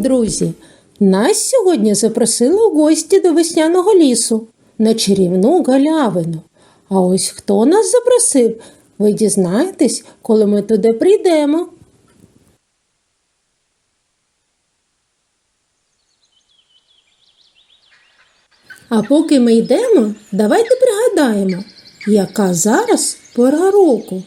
Друзі! Нас сьогодні запросили у гості до весняного лісу на чарівну галявину. А ось хто нас запросив, ви дізнаєтесь, коли ми туди прийдемо. А поки ми йдемо, давайте пригадаємо, яка зараз пора року.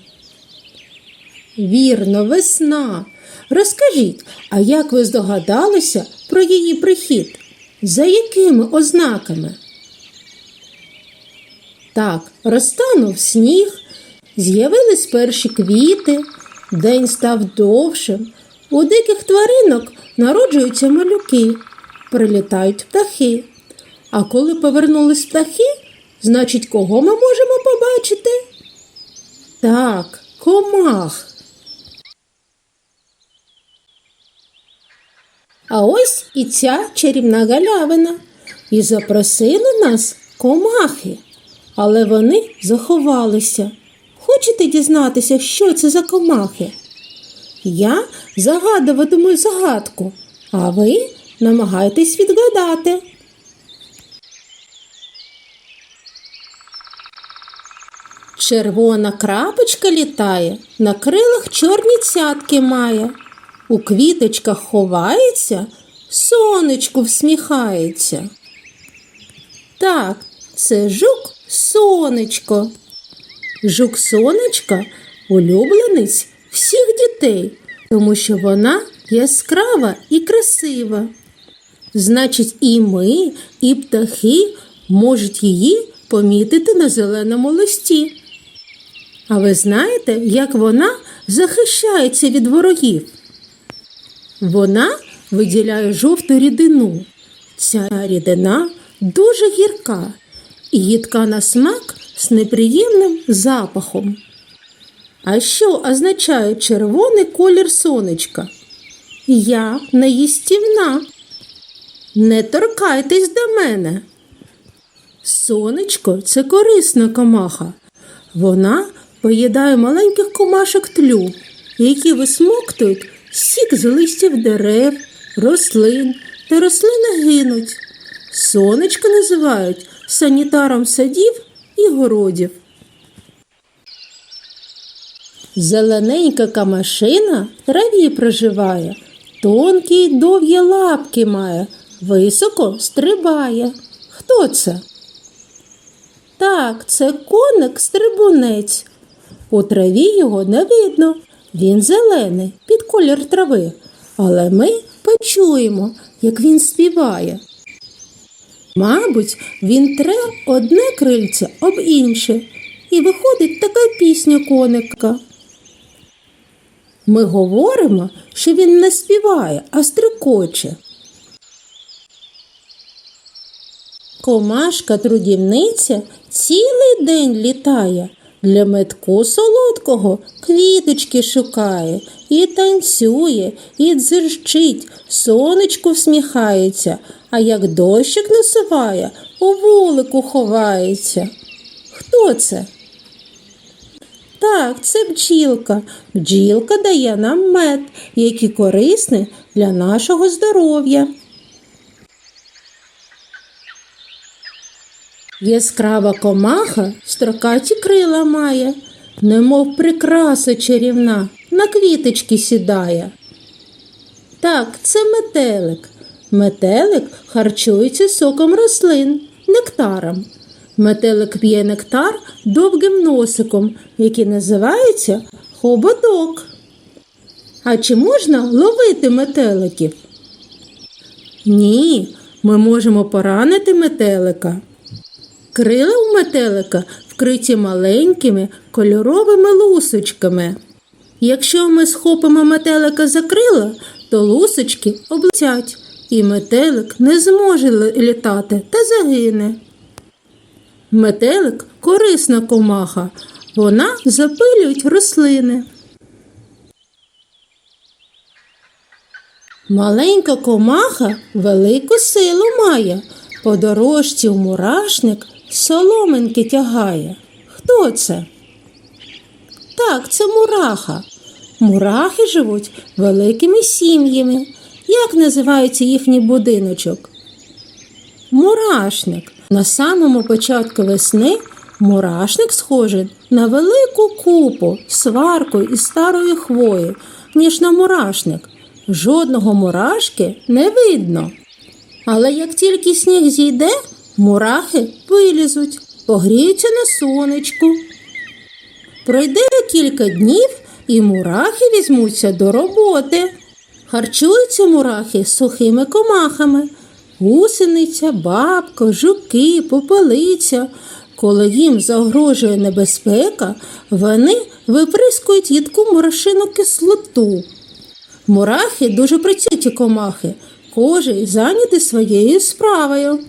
Вірно, весна. Розкажіть, а як ви здогадалися про її прихід? За якими ознаками? Так, розтанув сніг, з'явились перші квіти, день став довшим. У диких тваринок народжуються малюки, прилітають птахи. А коли повернулись птахи, значить, кого ми можемо побачити? Так, комах. А ось і ця чарівна галявина. І запросили нас комахи, але вони заховалися. Хочете дізнатися, що це за комахи? Я загадуватиму загадку, а ви намагайтесь відгадати. Червона крапочка літає, на крилах чорні цятки має. У квіточках ховається, сонечку всміхається. Так, це жук сонечко. Жук сонечка улюбленець всіх дітей, тому що вона яскрава і красива. Значить, і ми, і птахи можуть її помітити на зеленому листі. А ви знаєте, як вона захищається від ворогів? Вона виділяє жовту рідину. Ця рідина дуже гірка і їдка на смак з неприємним запахом. А що означає червоний колір сонечка? Я не їстівна. Не торкайтесь до мене. Сонечко це корисна комаха. Вона поїдає маленьких комашок тлю, які висмоктують сік з листів дерев, рослин, та рослини гинуть. Сонечко називають санітаром садів і городів. Зелененька камашина в траві проживає, тонкі й довгі лапки має, високо стрибає. Хто це? Так, це коник стрибунець. У траві його не видно. Він зелений, під колір трави, але ми почуємо, як він співає. Мабуть, він тре одне крильце об інше, і виходить така пісня коника. Ми говоримо, що він не співає, а стрикоче. Комашка трудівниця цілий день літає, для метку солодкого квіточки шукає, і танцює, і дзирчить, сонечку всміхається, а як дощик насуває, у вулику ховається. Хто це? Так, це бджілка. Бджілка дає нам мед, який корисний для нашого здоров'я. Яскрава комаха строкаті крила має, немов прикраса чарівна, на квіточки сідає. Так, це метелик. Метелик харчується соком рослин, нектаром. Метелик п'є нектар довгим носиком, який називається хоботок. А чи можна ловити метеликів? Ні, ми можемо поранити метелика. Крила у метелика вкриті маленькими кольоровими лусочками. Якщо ми схопимо метелика за крила, то лусочки облетять, і метелик не зможе літати та загине. Метелик корисна комаха, вона запилюють рослини. Маленька комаха велику силу має, по дорожці в мурашник соломинки тягає. Хто це? Так, це мураха. Мурахи живуть великими сім'ями. як називається їхній будиночок? Мурашник. На самому початку весни мурашник схожий на велику купу сварку із старої хвої, ніж на мурашник. Жодного мурашки не видно. Але як тільки сніг зійде, мурахи вилізуть, погріються на сонечку. Пройде кілька днів, і мурахи візьмуться до роботи. Харчуються мурахи сухими комахами. Гусениця, бабка, жуки, попелиця. Коли їм загрожує небезпека, вони виприскують їдку мурашину кислоту. Мурахи дуже працюють комахи, кожен зайнятий своєю справою.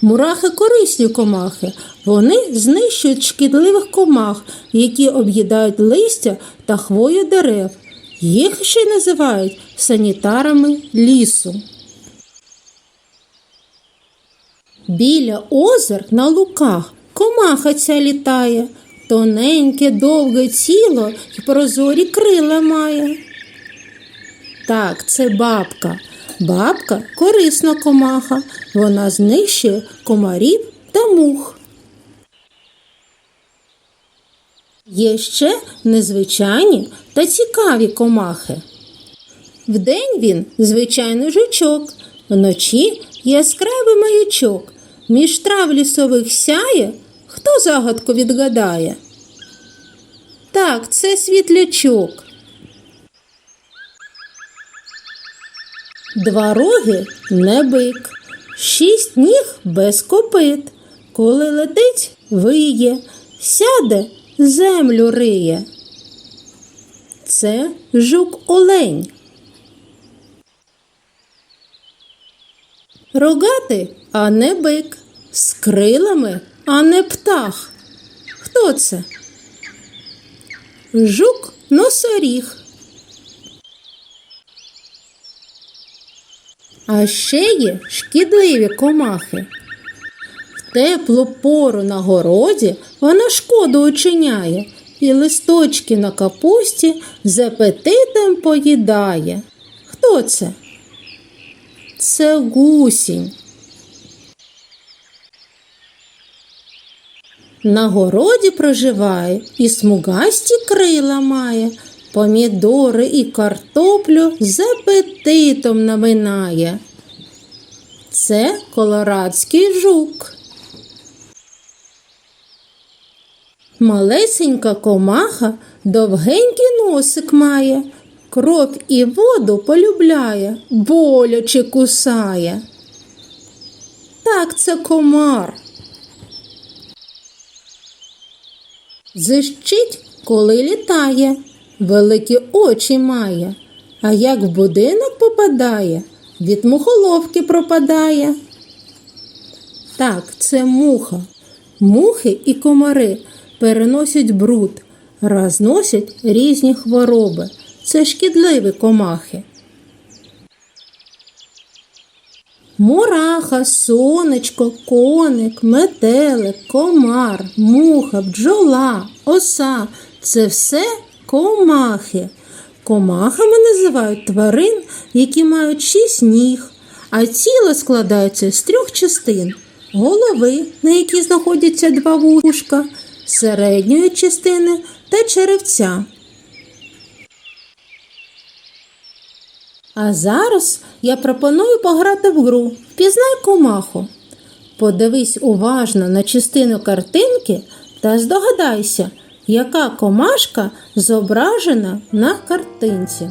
Мурахи корисні комахи. Вони знищують шкідливих комах, які об'їдають листя та хвою дерев. Їх ще й називають санітарами лісу. Біля озер на луках комаха ця літає, тоненьке, довге тіло й прозорі крила має. Так, це бабка. Бабка корисна комаха. Вона знищує комарів та мух. Є ще незвичайні та цікаві комахи. Вдень він звичайний жучок, вночі яскравий маячок. Між трав лісових сяє. Хто загадку відгадає? Так, це світлячок. Два роги не бик, шість ніг без копит. Коли летить, виє, сяде, землю риє. Це жук олень. Рогатий, а не бик, з крилами, а не птах. Хто це? Жук носоріг. А ще є шкідливі комахи. Теплу пору на городі вона шкоду учиняє і листочки на капусті з апетитом поїдає. Хто це? Це гусінь. На городі проживає і смугасті крила має, помідори і картоплю з апетитом наминає. Це колорадський жук. Малесенька комаха довгенький носик має, кров і воду полюбляє, боляче кусає. Так це комар. Зищить, коли літає, великі очі має, а як в будинок попадає, від мухоловки пропадає. Так, це муха. Мухи і комари переносять бруд, розносять різні хвороби. Це шкідливі комахи. Мураха, сонечко, коник, метелик, комар, муха, бджола, оса це все комахи. Комахами називають тварин, які мають шість ніг, а тіло складається з трьох частин голови, на якій знаходяться два вушка, середньої частини та черевця. А зараз я пропоную пограти в гру Впізнай комаху. Подивись уважно на частину картинки та здогадайся, яка комашка зображена на картинці.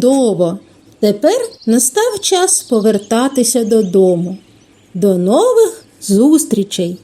Чудово! Тепер настав час повертатися додому. До нових зустрічей!